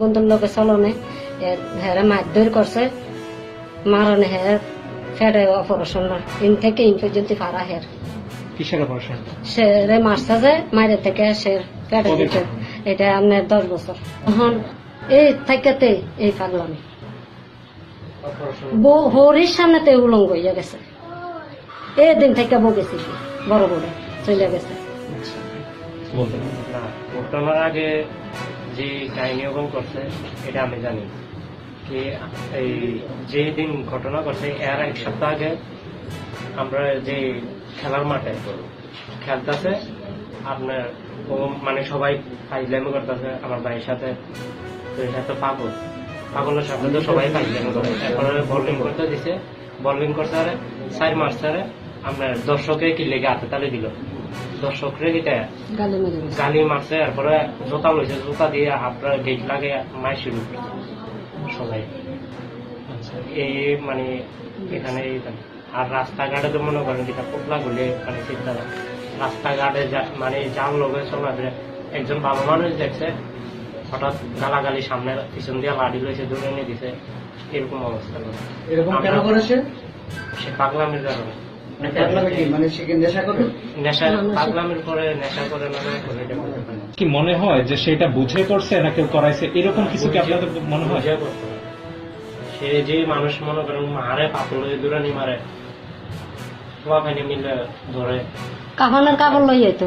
বন্ধুর লোকে চলনে হ্যাঁ মারধর করছে মারনে হ্যাঁ ফেডে অপারেশন ইন থেকে ইন পর্যন্ত পারা হের। কিসের অপারেশন সে রে মারছে যে মায়ের থেকে সে ফেডে দিতে এটা আপনার দশ বছর। এখন এই থাকতে এই পাগলামি। বউ হরির সামনেতে উলঙ্গ হইয়া গেছে। এই দিন থেকে বউ গেছি বড় বড় চলে গেছে। বলতে না। আগে যে কাহিনী ওরকম করছে, এটা আমি জানি। কি এই যে দিন ঘটনা করছে এর এক সপ্তাহ আগে আমরা যে খেলার মাঠে খেলতেছে, আপনার ও মানে সবাই ফাইজলামি করতেছে, আমার ভাইয়ের সাথে তো এটা তো পাগল। পাগলের সাথে তো সবাই ফাইজলামি করে। এরপরে বলিং করতে দিছে। বলিং করতে আরে চার মাস ধরে আপনার দর্শকে কি লেগে হাতে তালে দিল? দর্শকরে গালি মারছে জোতা লইছে জোতা দিয়ে গেট লাগে মাই শুরু করছে সবাই এই মানে এখানে আর রাস্তাঘাটে তো মনে করেন যেটা গুলি মানে চিন্তা রাস্তাঘাটে মানে যার লোকের চলাফেরা একজন ভালো মানুষ দেখছে হঠাৎ গালাগালি সামনে পিছন দিয়ে লাড়ি লইছে দূরে নিয়ে দিছে এরকম অবস্থা এরকম কেন করেছে? সে পাগলামির কারণে কি? মানে কি নেশা করে নেশা পাগলামির পরে নেশা করে না করে এটা বলতে পারি না। কি মনে হয় যে সেটা বুঝে করছে না কেউ করাইছে এরকম কিছু কি আপনাদের মনে হয়। সে যে মানুষ মনে করেন মারে পাপড় দূরানি মারে পোয়া খাইনি মিলে ধরে কাফনের কাপড় লই তো